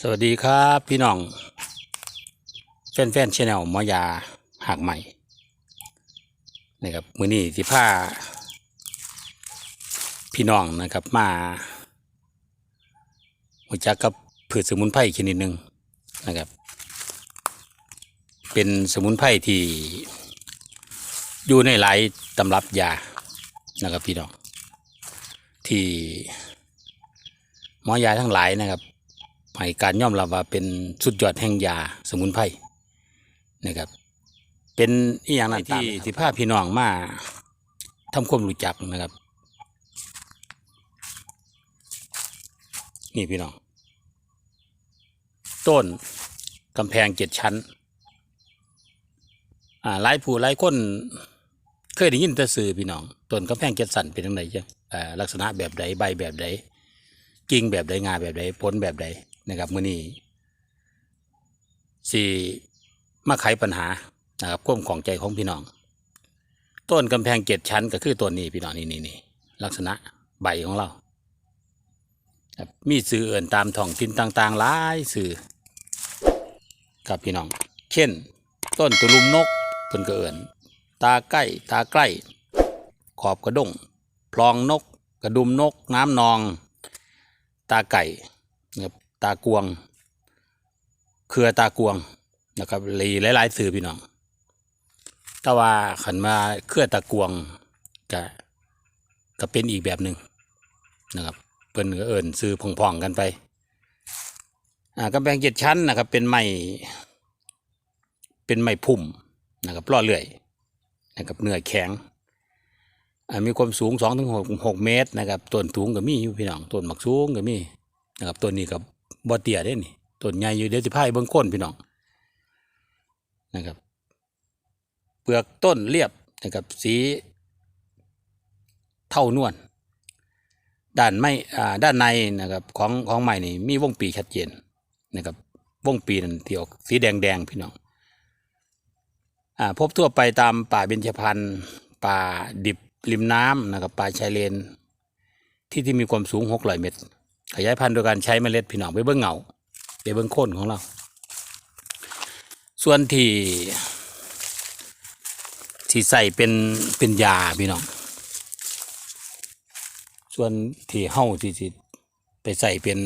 สวัสดีครับพี่น้อง แฟนแฟนชแนลมอยาหักใหม่นะครับมือนี้สิผ้า พี่น้องนะครับมาหัวจักกับพืชสมุนไพรชนิดหนึ่งนะครับ เป็นสมุนไพรที่อยู่ในหลายตำรับยานะครับพี่น้องที่หมอยาทั้งหลายนะครับ ให้การยอมรับว่าเป็นสุดยอดแห่งยาสมุนไพรนะครับ เป็นอีอย่างนั้นที่ที่พาพี่น้องมาทำความรู้จักนะครับ นี่พี่น้อง ต้นกำแพงเจ็ดชั้น อ่าหลายผู้หลายคนเคยได้ยินแต่สื่อพี่น้องต้นกำแพงเจ็ดสันเป็นยังไงจ้ะอ่าลักษณะแบบใดใบแบบใดกิ่งแบบใดงาแบบใดผลแบบใด นะครับมื้อนี้สี่มาไขปัญหานะครับความของใจของพี่น้อง ต้นกำแพงเจ็ดชั้นก็คือต้นนี้พี่น้องนี่นี่นี่ลักษณะใบของเราครับมีสื่อเอื่นตามท้องถิ่นต่างๆหลายสื่อครับพี่น้อง เช่น ต้นตุลุมนกเพิ่นก็เอิ่นตาใกล้ตาใกล้ ขอบกระด้งพลองนก กระดุมนก น้ำนอง ตาไก่ครับ ตากวง เครือตากวงนะครับหลายหลายๆสื่อพี่น้องแต่ว่าขันมาเครือตากวงก็ก็เป็นอีกแบบหนึ่งนะครับเพิ่นก็เอิ่นซื้อพองๆกันไปอ่ากำแพงเจ็ดชั้นนะครับ เป็นไม้เป็นไม้พุ่มนะครับล่อเลื่อยนะครับเนื้อแข็งอ่ามีความสูงสองถึงหกหกเมตรนะครับต้นสูงก็มีอยู่พี่น้องต้นหมักสูงก็มีนะครับต้นนี้กับ บอเตียได้นี่ต้นใหญ่อยู่เดี๋ยวสิพายเบื้องก้นพี่น้องนะครับ เปลือกต้นเรียบนะครับสีเท่านวลด้านไม่อ่าด้านในนะครับของของใหม่นี่มีวงปีชัดเจนนะครับวงปีนั่นที่ออกสีแดงแดงพี่น้องอ่าพบทั่วไปตามป่าเบญจพรรณป่าดิบริมน้ำนะครับป่าชายเลนที่ที่มีความสูงหกร้อยเมตร ขยายพันธุ์โดยการใช้เมล็ดพี่น้องไปเบื้องเหงาไปเบื้องโคนของเรา ส่วนที่ที่ใส่เป็นเป็นยาพี่น้อง ส่วนที่เฮ้าที่ที่ไปใส่เป็น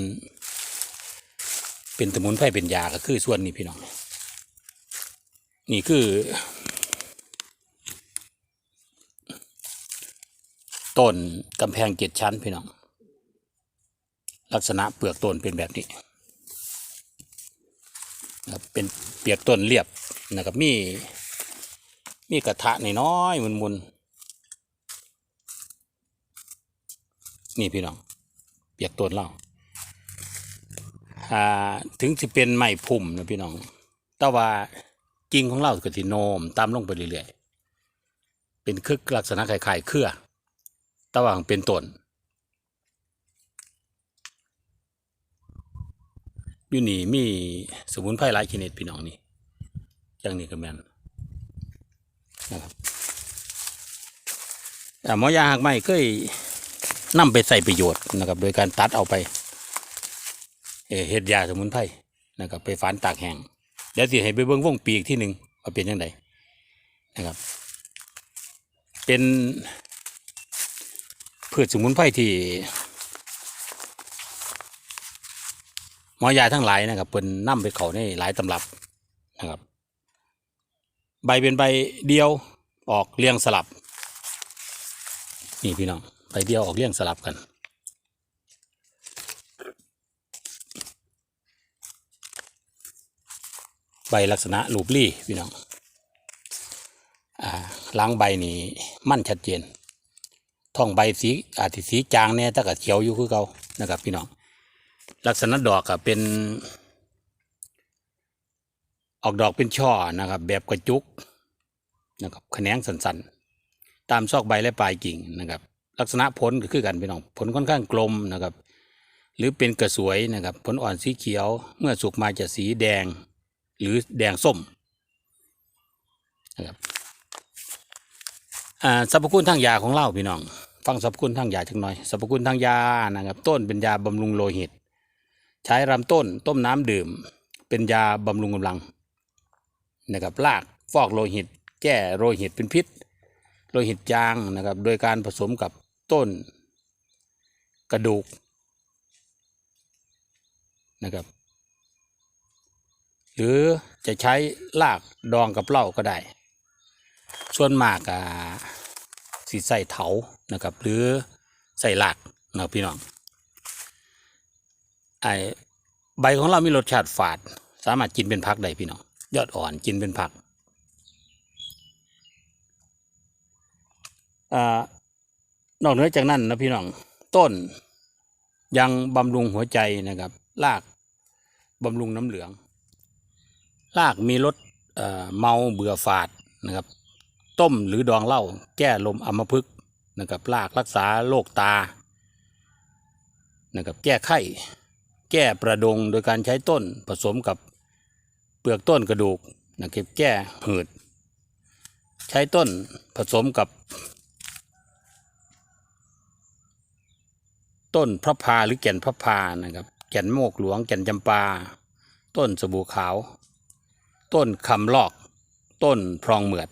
เป็นสมุนไพรเป็นยาก็คือส่วนนี้พี่น้อง นี่คือต้นกำแพงเจ็ดชั้นพี่น้อง ลักษณะเปลือกต้นเป็นแบบนี้นะครับเป็นเปลือกต้นเรียบนะครับมีมีกระทะน้อยๆมุนๆนี่พี่น้องเปียกต้นเราอ่าถึงจะเป็นไม้พุ่มนะพี่น้อง แต่ว่ากิ่งของเราก็สิโนมตามลงไปเรื่อยๆเป็นคึกลักษณะคล้ายๆเครือแตะว่างเป็นต้น อยู่นี่มีสมุนไพรหลายชนิดพี่น้องนี่อย่างนี้ก็แม่นนะครับอ่หมอยาหักไม้เคยนำไปใส่ประโยชน์นะครับ โดยการตัดเอาไปเอ่อเฮ็ดยาสมุนไพรนะครับไปฝานตากแห้งเดี๋ยวสิให้ไปเบิ่งวงปีกที่หนึ่งว่าเป็นยังไงนะครับ เป็นพืชสมุนไพรที่ หมอยาทั้งหลายนะครับเป็นนำไปเขาในหลายตำรับนะครับ ใบเป็นใบเดียวออกเรียงสลับ นี่พี่น้องใบเดียวออกเรียงสลับกันใบลักษณะลูปลี่พี่น้องอ่าล้างใบนี่มั่นชัดเจนท้องใบสีอาจจะสีจางเนี่ยแต่ก็เขียวอยู่คือเก่านะครับพี่น้อง ลักษณะดอกก็เป็น ออกดอกเป็นช่อนะครับ แบบกระจุกนะครับแขนงสันๆ ตามซอกใบและปลายกิ่งนะครับ ลักษณะผลก็คือกันพี่น้องผลค่อนข้างกลมนะครับ หรือเป็นกระสวยนะครับ ผลอ่อนสีเขียว เมื่อสุกมาจะสีแดง หรือแดงส้มนะครับสรรพคุณทางยาของเราพี่น้อง ฟังสรรพคุณทางยาจังหน่อยสรรพคุณทางยานะครับ ต้นเป็นยาบำรุงโลหิต ใช้ลำต้นต้มน้ำดื่ม เป็นยาบำรุงกำลังนะครับรากฟอกโลหิต แก้โลหิตเป็นพิษ โลหิตจางนะครับ โดยการผสมกับต้น กระดูกนะครับ หรือจะใช้รากดองกับเหล้าก็ได้ ส่วนมากอะสีใส่เถานะครับ หรือใส่หลากนะพี่น้อง ไอใบของเรามีรสชาติฝาด สามารถกินเป็นผักได้พี่น้องยอดอ่อนกินเป็นผักอนอกเหนือจากนั้นนะพี่น้องต้นยังบำรุงหัวใจนะครับรากบำรุงน้ำเหลืองรากมีรสเเมาเบื่อฝาดนะครับ ต้มหรือดองเหล้าแก้ลมอัมพฤกษ์นะครับรากรักษาโรคตานะครับแก้ไข้ แก้ประดงโดยการใช้ต้นผสมกับเปลือกต้นกระดูกนะครับแก้หืด ใช้ต้นผสมกับ ต้นพระพาหรือแก่นพระพานะครับ แก่นโมกหลวงแก่นจำปา ต้นสบู่ขาว ต้นคำลอก ต้นพรองเหมือด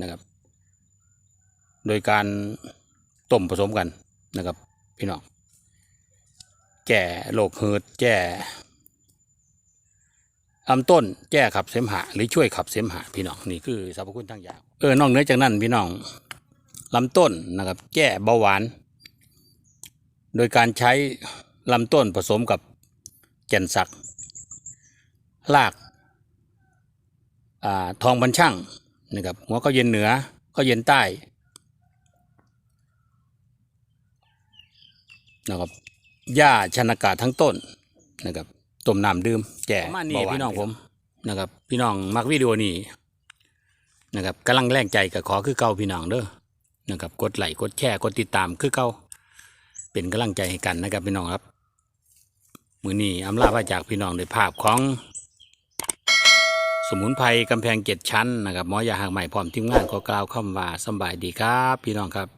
นะครับ โดยการต้มผสมกันนะครับพี่น้อง แก้โรคเหืดแก้ลำต้นแก้ขับเสมหะ หรือช่วยขับเสมหะพี่น้องนี่คือสรรพคุณทั้งยาเออนอกเหนือจากนั้นพี่น้องลำต้นนะครับ แก้เบาหวาน โดยการใช้ลำต้นผสมกับแก่นสักรากอาทองบันช่างนะครับหัวก็เย็นเหนือก็เย็นใต้นะครับ หญ้าชนากาศทั้งต้นนะครับต้มน้ำดื่มแก่มานี่พี่น้องผมนะครับ พี่น้องมักวิดีโอนี้นะครับกำลังแรงใจกับขอคือเก่าพี่น้องเด้อนะครับกดไลค์กดแชร์กดติดตามคือเก่าเป็นกำลังใจให้กันนะครับพี่น้องครับ มือนี้อำลาพาจากพี่น้องในภาพของ สมุนไพรกำแพงเจ็ดชั้นนะครับหมอยาหางใหม่พร้อมทีมงานขอกล่าวคำว่าสำบายดีครับ พี่น้องครับ